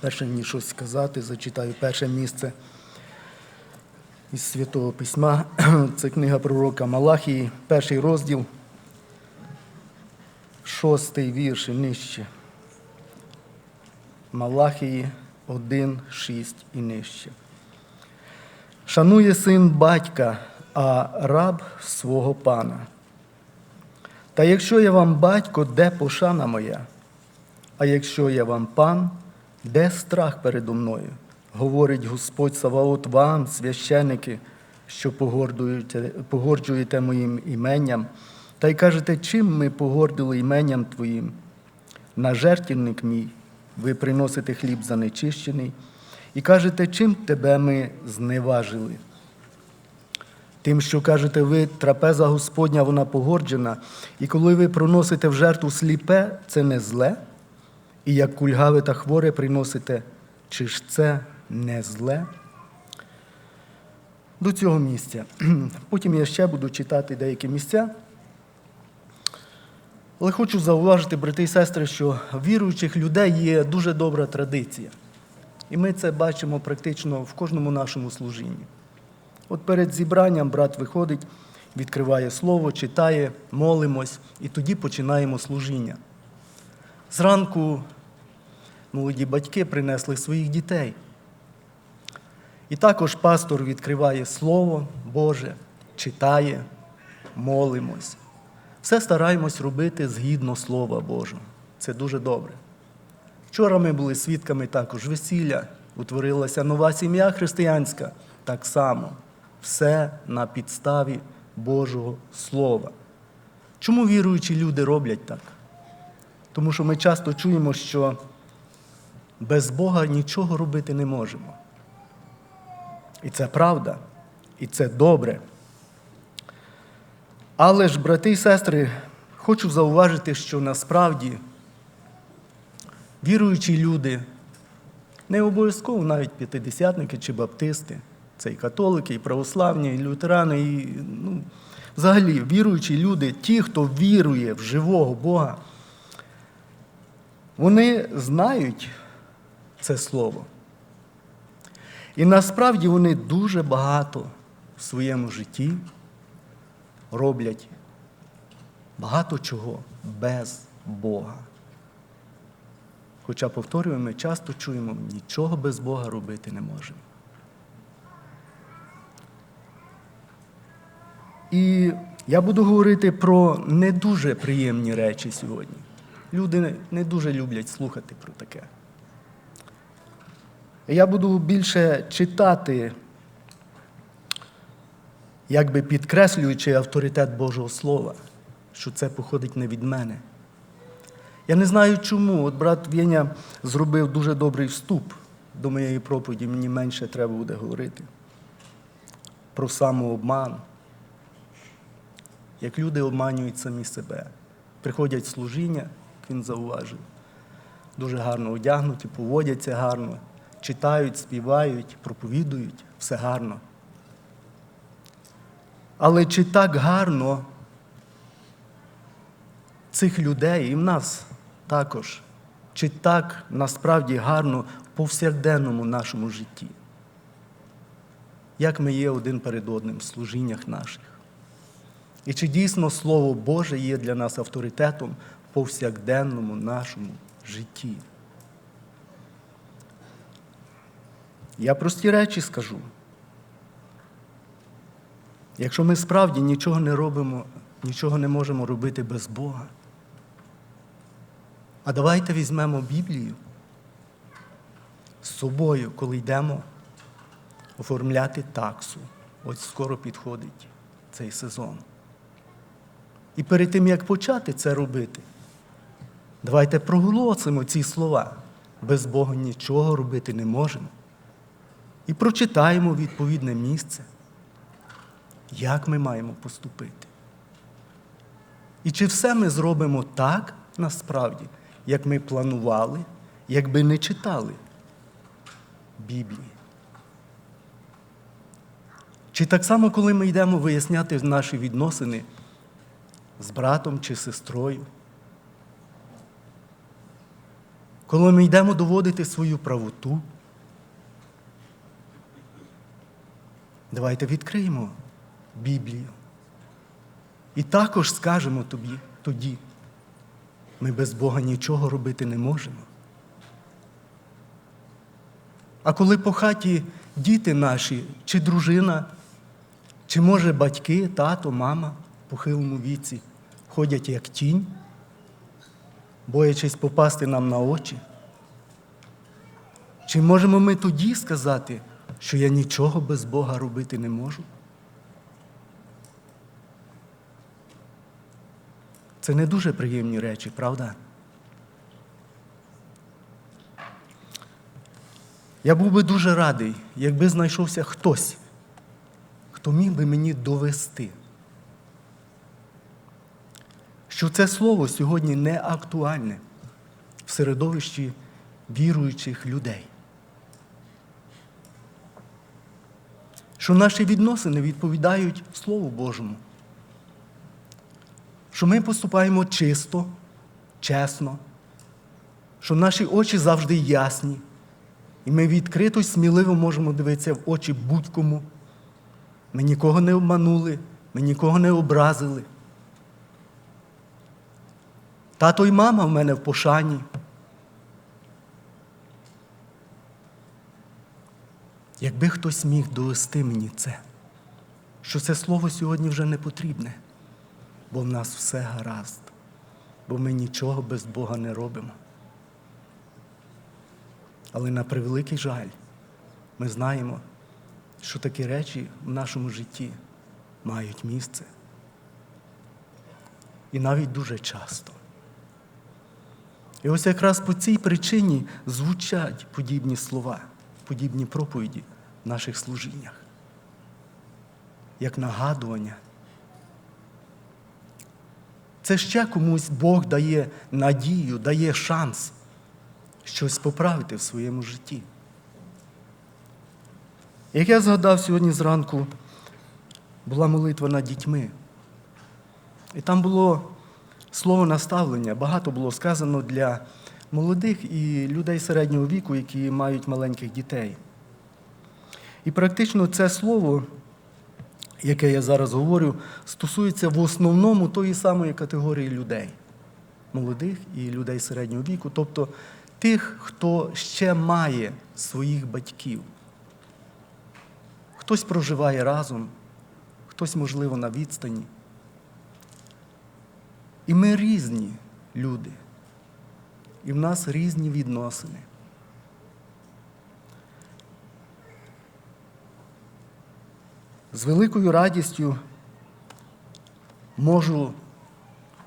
Перше ніж щось сказати, зачитаю перше місце із Святого Письма. Це книга пророка Малахії, перший розділ, шостий вірш і нижче. Малахії 1, 6 і нижче. Шанує син батька, а раб свого пана. Та якщо я вам батько, де пошана моя? А якщо я вам пан, де страх передо мною? Говорить Господь Саваот вам, священики, що погорджуєте моїм іменням, та й кажете, чим ми погордили іменням Твоїм? На жертівник мій ви приносите хліб занечищений, і кажете, чим тебе ми зневажили? Тим, що кажете ви, трапеза Господня, вона погорджена, і коли ви приносите в жертву сліпе, це не зле, і як кульгаве та хворе приносите, чи ж це не зле? До цього місця. Потім я ще буду читати деякі місця. Але хочу зауважити, брати і сестри, що віруючих людей є дуже добра традиція. І ми це бачимо практично в кожному нашому служінні. От перед зібранням брат виходить, відкриває слово, читає, молимось, і тоді починаємо служіння. Зранку молоді батьки принесли своїх дітей. І також пастор відкриває Слово Боже, читає, молимось. Все стараємось робити згідно Слова Божого. Це дуже добре. Вчора ми були свідками також весілля, утворилася нова сім'я християнська. Так само. Все на підставі Божого Слова. Чому віруючі люди роблять так? Тому що ми часто чуємо, що без Бога нічого робити не можемо. І це правда, і це добре. Але ж, брати і сестри, хочу зауважити, що насправді віруючі люди, не обов'язково навіть п'ятидесятники чи баптисти, це і католики, і православні, і лютерани, і ну, взагалі віруючі люди, ті, хто вірує в живого Бога, вони знають це слово. І насправді вони дуже багато в своєму житті роблять багато чого без Бога. Хоча, повторюємо, ми часто чуємо, нічого без Бога робити не можемо. І я буду говорити про не дуже приємні речі сьогодні. Люди не дуже люблять слухати про таке. Я буду більше читати, якби підкреслюючи авторитет Божого Слова, що це походить не від мене. Я не знаю чому. От брат Вєня зробив дуже добрий вступ до моєї проповіді, мені менше треба буде говорити. Про самообман. Як люди обманюють самі себе. Приходять служіння, як він зауважив, дуже гарно одягнуті, поводяться гарно читають, співають, проповідують, все гарно. Але чи так гарно цих людей і в нас також, чи так насправді гарно в повсякденному нашому житті? Як ми є один перед одним в служіннях наших? І чи дійсно Слово Боже є для нас авторитетом в повсякденному нашому житті? Я прості речі скажу. Якщо ми справді нічого не робимо, нічого не можемо робити без Бога, а давайте візьмемо Біблію з собою, коли йдемо оформляти таксу. Ось скоро підходить цей сезон. І перед тим, як почати це робити, давайте проголосимо ці слова. Без Бога нічого робити не можемо і прочитаємо відповідне місце, як ми маємо поступити. І чи все ми зробимо так насправді, як ми планували, якби не читали Біблії? Чи так само, коли ми йдемо виясняти наші відносини з братом чи сестрою? коли ми йдемо доводити свою правоту, давайте відкриємо Біблію. І також скажемо тобі тоді, ми без Бога нічого робити не можемо. А коли по хаті діти наші, чи дружина, чи може батьки, тато, мама в похилому віці ходять як тінь, боячись попасти нам на очі, чи можемо ми тоді сказати, що я нічого без Бога робити не можу? Це не дуже приємні речі, правда? Я був би дуже радий, якби знайшовся хтось, хто міг би мені довести, що це слово сьогодні не актуальне в середовищі віруючих людей. Що наші відносини відповідають Слову Божому. Що ми поступаємо чисто, чесно, що наші очі завжди ясні. І ми відкрито й сміливо можемо дивитися в очі будь-кому. Ми нікого не обманули, ми нікого не образили. Тато й мама в мене в пошані. Якби хтось міг довести мені це, що це слово сьогодні вже не потрібне, бо в нас все гаразд, бо ми нічого без Бога не робимо. Але на превеликий жаль, ми знаємо, що такі речі в нашому житті мають місце. І навіть дуже часто. І ось якраз по цій причині звучать подібні слова, подібні проповіді в наших служіннях, як нагадування. Це ще комусь Бог дає надію, дає шанс щось поправити в своєму житті. Як я згадав сьогодні зранку, була молитва над дітьми. І там було слово наставлення, багато було сказано для молодих і людей середнього віку, які мають маленьких дітей. І практично це слово, яке я зараз говорю, стосується в основному тої самої категорії людей молодих і людей середнього віку, тобто тих, хто ще має своїх батьків. Хтось проживає разом, хтось, можливо, на відстані. І ми різні люди. І в нас різні відносини. З великою радістю можу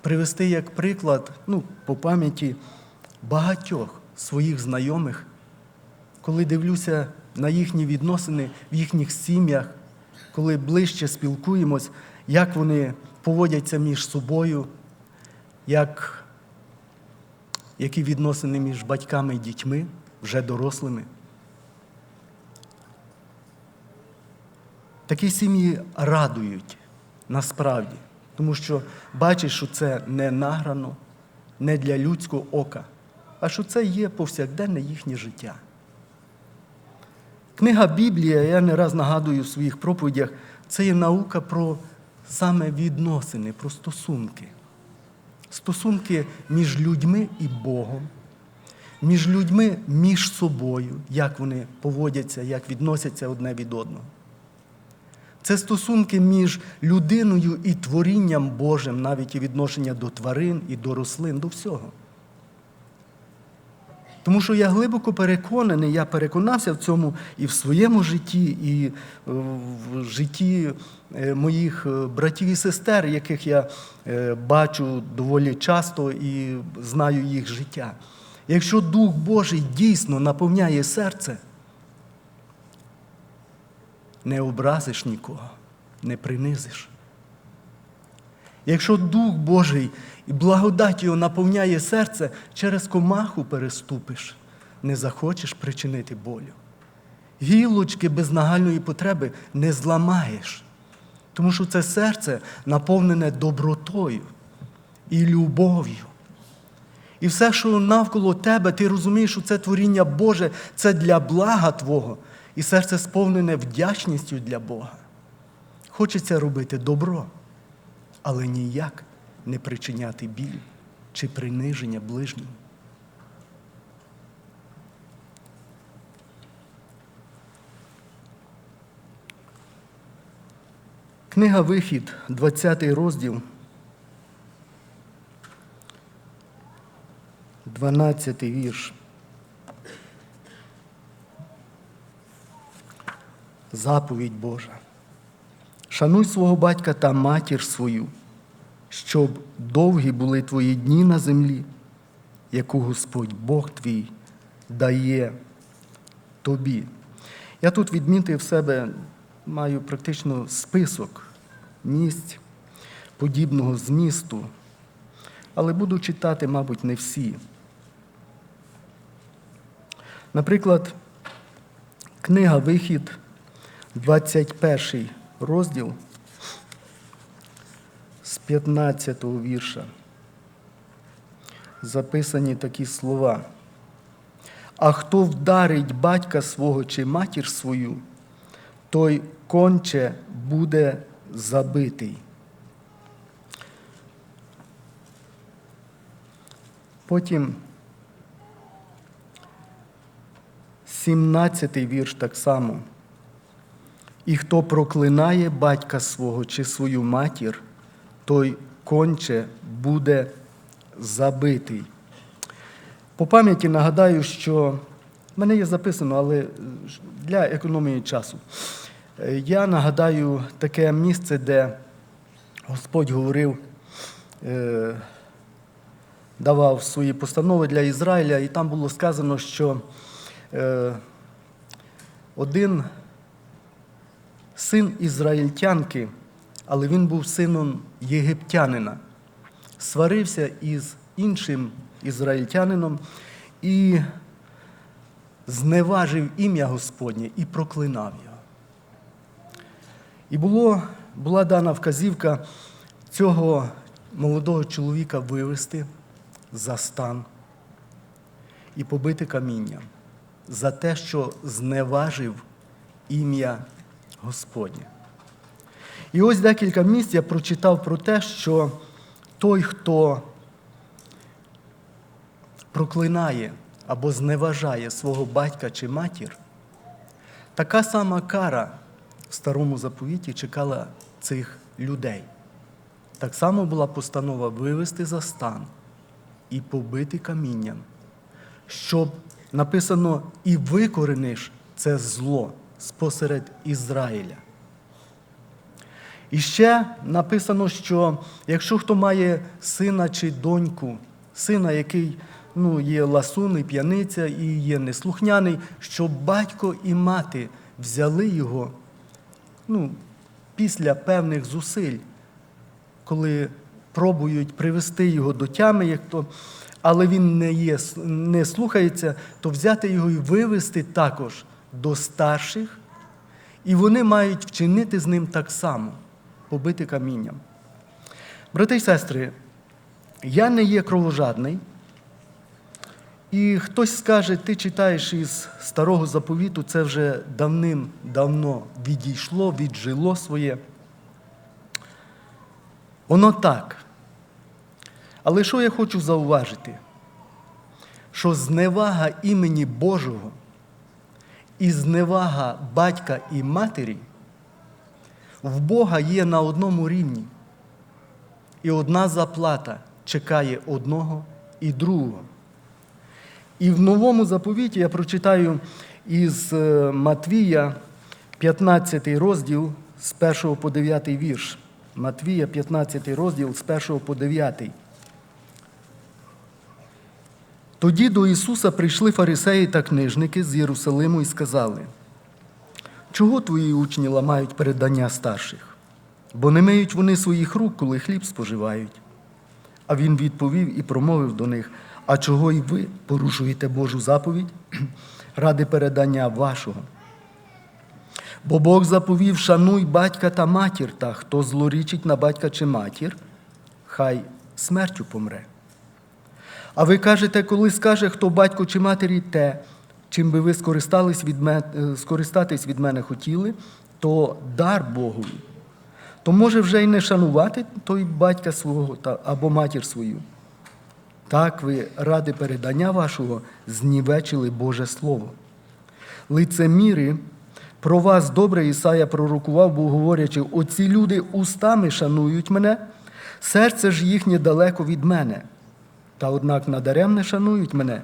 привести як приклад, ну, по пам'яті багатьох своїх знайомих, коли дивлюся на їхні відносини в їхніх сім'ях, коли ближче спілкуємось, як вони поводяться між собою, як, які відносини між батьками і дітьми, вже дорослими. Такі сім'ї радують насправді, тому що бачиш, що це не награно, не для людського ока, а що це є повсякденне їхнє життя. Книга Біблія, я не раз нагадую в своїх проповідях, це є наука про саме відносини, про стосунки. Стосунки між людьми і Богом, між людьми між собою, як вони поводяться, як відносяться одне від одного. Це стосунки між людиною і творінням Божим, навіть і відношення до тварин і до рослин, до всього. Тому що я глибоко переконаний, я переконався в цьому і в своєму житті, і в житті е, моїх е, братів і сестер, яких я е, бачу доволі часто і знаю їх життя. Якщо Дух Божий дійсно наповняє серце, не образиш нікого, не принизиш. Якщо Дух Божий і благодать його наповняє серце, через комаху переступиш, не захочеш причинити болю. Гілочки без нагальної потреби не зламаєш, тому що це серце наповнене добротою і любов'ю. І все, що навколо тебе, ти розумієш, що це творіння Боже, це для блага Твого. І серце сповнене вдячністю для Бога. Хочеться робити добро, але ніяк не причиняти біль чи приниження ближньому. Книга Вихід, 20 розділ, 12 вірш. Заповідь Божа. Шануй свого батька та матір свою, щоб довгі були твої дні на землі, яку Господь Бог твій дає тобі. Я тут відмітив в себе, маю практично список місць подібного змісту, але буду читати, мабуть, не всі. Наприклад, книга Вихід, 21 розділ з 15 вірша. Записані такі слова. А хто вдарить батька свого чи матір свою, той конче буде забитий. Потім 17 вірш так само. І хто проклинає батька свого чи свою матір, той конче буде забитий. По пам'яті нагадаю, що в мене є записано, але для економії часу. Я нагадаю таке місце, де Господь говорив, е, давав свої постанови для Ізраїля, і там було сказано, що е, один син ізраїльтянки, але він був сином єгиптянина, сварився із іншим ізраїльтянином і зневажив ім'я Господнє і проклинав його. І було, була дана вказівка цього молодого чоловіка вивести за стан і побити камінням за те, що зневажив ім'я Господнє. І ось декілька місць я прочитав про те, що той, хто проклинає або зневажає свого батька чи матір, така сама кара в старому заповіті чекала цих людей. Так само була постанова вивести за стан і побити камінням, щоб написано і викорениш це зло спосеред Ізраїля. І ще написано, що якщо хто має сина чи доньку, сина, який ну, є ласуний, п'яниця і є неслухняний, щоб батько і мати взяли його ну, після певних зусиль, коли пробують привести його до тями, як то, але він не, є, не слухається, то взяти його і вивести також до старших, і вони мають вчинити з ним так само, побити камінням. Брати і сестри, я не є кровожадний. І хтось скаже, ти читаєш із старого заповіту, це вже давним-давно відійшло, віджило своє. Воно так. Але що я хочу зауважити? Що зневага імені Божого і зневага батька і матері в Бога є на одному рівні. І одна заплата чекає одного і другого. І в новому заповіті я прочитаю із е, Матвія 15 розділ з 1 по 9 вірш. Матвія, 15 розділ з 1 по 9. Тоді до Ісуса прийшли фарисеї та книжники з Єрусалиму і сказали, чого твої учні ламають передання старших? Бо не миють вони своїх рук, коли хліб споживають. А він відповів і промовив до них, а чого й ви порушуєте Божу заповідь ради передання вашого? Бо Бог заповів, шануй батька та матір, та хто злорічить на батька чи матір, хай смертю помре. А ви кажете, коли скаже хто батько чи матері те, чим би ви скористались від мене, скористатись від мене хотіли, то дар Богові. То може вже й не шанувати той батька свого або матір свою. Так ви ради передання вашого знівечили Боже Слово. Лицеміри, про вас добре Ісая пророкував, був говорячи, оці люди устами шанують мене, серце ж їхнє далеко від мене. Та однак надаремне шанують мене,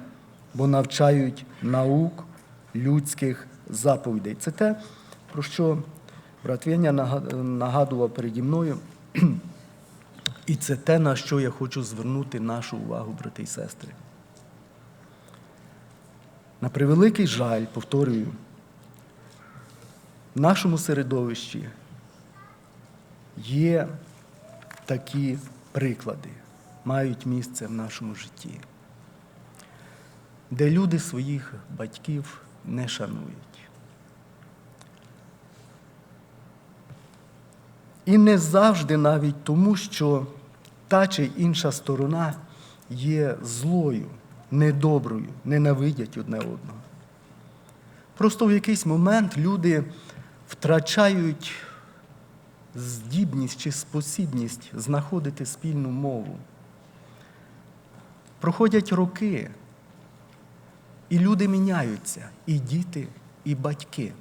бо навчають наук людських заповідей. Це те, про що брат Веня нагадував переді мною. І це те, на що я хочу звернути нашу увагу, брати і сестри. На превеликий жаль, повторюю, в нашому середовищі є такі приклади, мають місце в нашому житті, де люди своїх батьків не шанують. І не завжди навіть тому, що та чи інша сторона є злою, недоброю, ненавидять одне одного. Просто в якийсь момент люди втрачають здібність чи спосібність знаходити спільну мову. Проходять роки, і люди міняються, і діти, і батьки.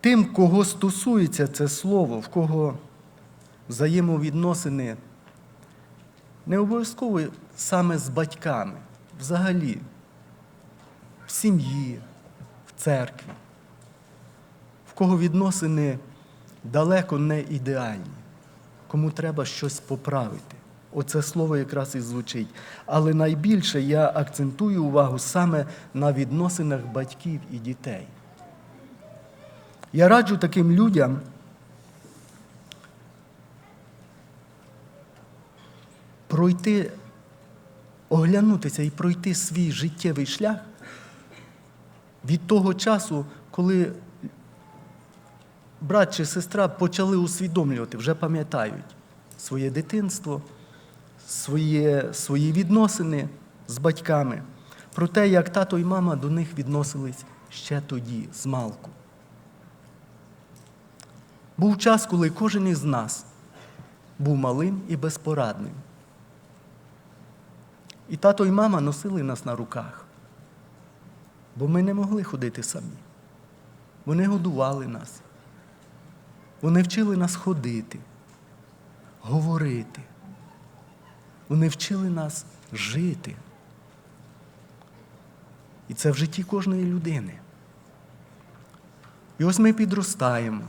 Тим, кого стосується це слово, в кого взаємовідносини не обов'язково саме з батьками, взагалі, в сім'ї, в церкві, в кого відносини далеко не ідеальні, кому треба щось поправити. Оце слово якраз і звучить. Але найбільше я акцентую увагу саме на відносинах батьків і дітей. Я раджу таким людям пройти, оглянутися і пройти свій життєвий шлях від того часу, коли брат чи сестра почали усвідомлювати, вже пам'ятають своє дитинство, своє, свої відносини з батьками, про те, як тато і мама до них відносились ще тоді, з малку. Був час, коли кожен із нас був малим і безпорадним. І тато і мама носили нас на руках, бо ми не могли ходити самі. Вони годували нас. Вони вчили нас ходити, говорити. Вони вчили нас жити. І це в житті кожної людини. І ось ми підростаємо.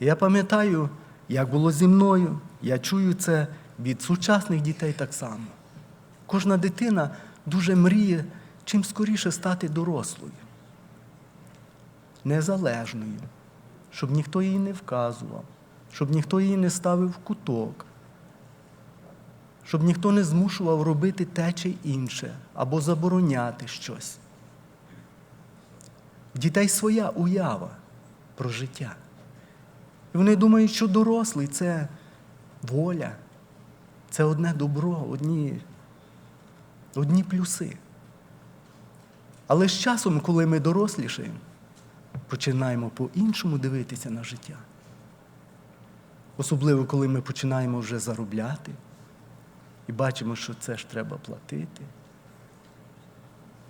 Я пам'ятаю, як було зі мною, я чую це від сучасних дітей так само. Кожна дитина дуже мріє чим скоріше стати дорослою, незалежною, щоб ніхто її не вказував, щоб ніхто її не ставив в куток, щоб ніхто не змушував робити те чи інше або забороняти щось. В дітей своя уява про життя. І вони думають, що дорослий це воля, це одне добро, одні, одні плюси. Але з часом, коли ми дорослішаємо, починаємо по-іншому дивитися на життя. Особливо, коли ми починаємо вже заробляти і бачимо, що це ж треба платити.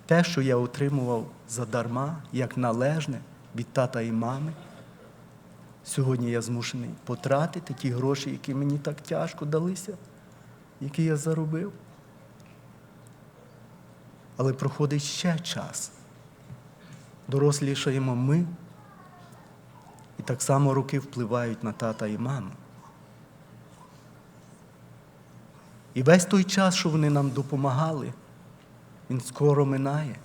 Те, що я отримував задарма, як належне від тата і мами. Сьогодні я змушений потратити ті гроші, які мені так тяжко далися, які я заробив. Але проходить ще час. Дорослішаємо ми, і так само роки впливають на тата і маму. І весь той час, що вони нам допомагали, він скоро минає.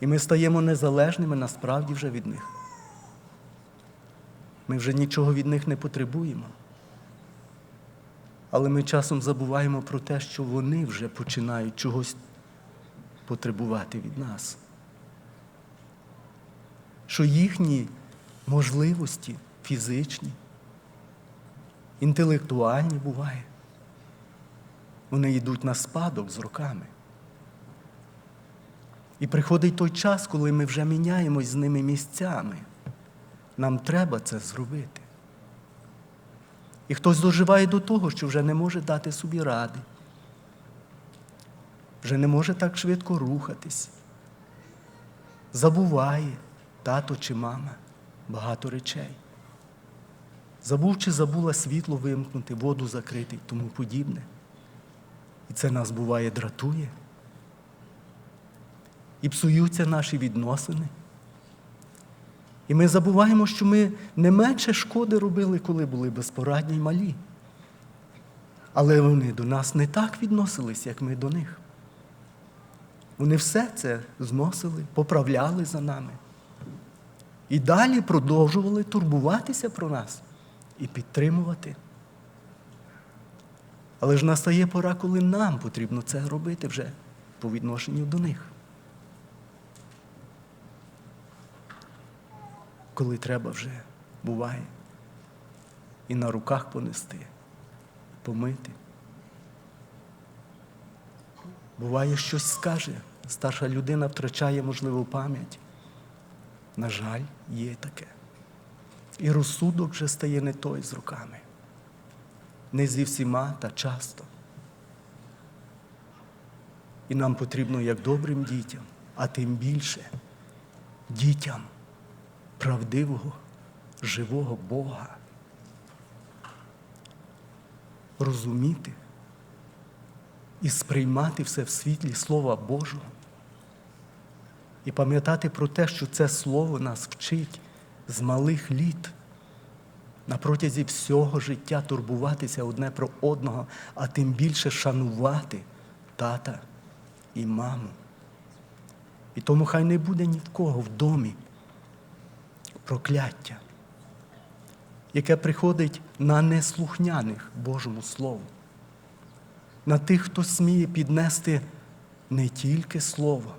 І ми стаємо незалежними насправді вже від них. Ми вже нічого від них не потребуємо. Але ми часом забуваємо про те, що вони вже починають чогось потребувати від нас. Що їхні можливості фізичні інтелектуальні буває. Вони йдуть на спадок з роками. І приходить той час, коли ми вже міняємось з ними місцями. Нам треба це зробити. І хтось доживає до того, що вже не може дати собі ради, вже не може так швидко рухатись. Забуває тато чи мама багато речей. Забув чи забула світло вимкнути, воду закрити і тому подібне. І це нас буває дратує. І псуються наші відносини. І ми забуваємо, що ми не менше шкоди робили, коли були безпорадні й малі. Але вони до нас не так відносились, як ми до них. Вони все це зносили, поправляли за нами. І далі продовжували турбуватися про нас і підтримувати. Але ж настає пора, коли нам потрібно це робити вже по відношенню до них. Коли треба вже буває і на руках понести, помити. Буває, щось скаже, старша людина втрачає, можливо, пам'ять. На жаль, є таке. І розсудок вже стає не той з руками. Не зі всіма та часто. І нам потрібно як добрим дітям, а тим більше дітям правдивого, живого Бога. Розуміти і сприймати все в світлі Слова Божого. І пам'ятати про те, що це Слово нас вчить з малих літ на протязі всього життя турбуватися одне про одного, а тим більше шанувати тата і маму. І тому хай не буде ні в кого в домі прокляття, яке приходить на неслухняних Божому Слову, на тих, хто сміє піднести не тільки Слово,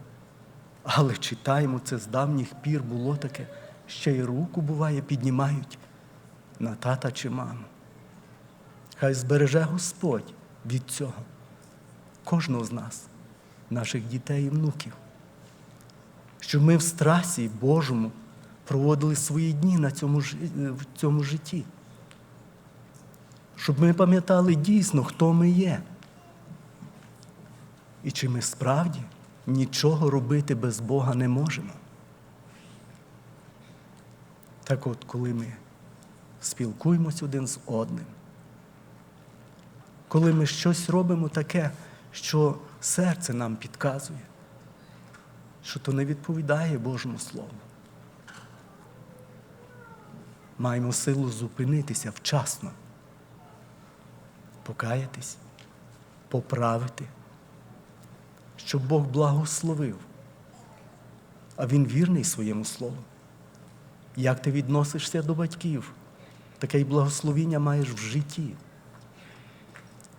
але читаємо це з давніх пір було таке, ще й руку буває, піднімають на тата чи маму. Хай збереже Господь від цього, кожного з нас, наших дітей і внуків, щоб ми в страсі Божому проводили свої дні на цьому, в цьому житті. Щоб ми пам'ятали дійсно, хто ми є. І чи ми справді нічого робити без Бога не можемо. Так от, коли ми спілкуємось один з одним, коли ми щось робимо таке, що серце нам підказує, що то не відповідає Божому Слову. Маємо силу зупинитися вчасно, покаятись, поправити, щоб Бог благословив, а Він вірний своєму слову. Як ти відносишся до батьків, таке й благословіння маєш в житті.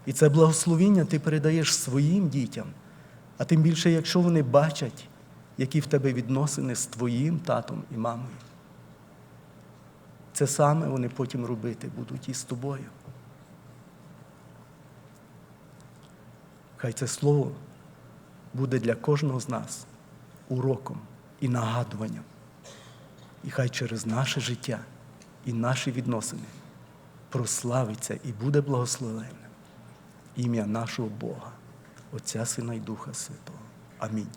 І це благословіння ти передаєш своїм дітям, а тим більше, якщо вони бачать, які в тебе відносини з твоїм татом і мамою. Це саме вони потім робити будуть і з тобою. Хай це слово буде для кожного з нас уроком і нагадуванням. І хай через наше життя і наші відносини прославиться і буде благословенне ім'я нашого Бога, Отця Сина і Духа Святого. Амінь.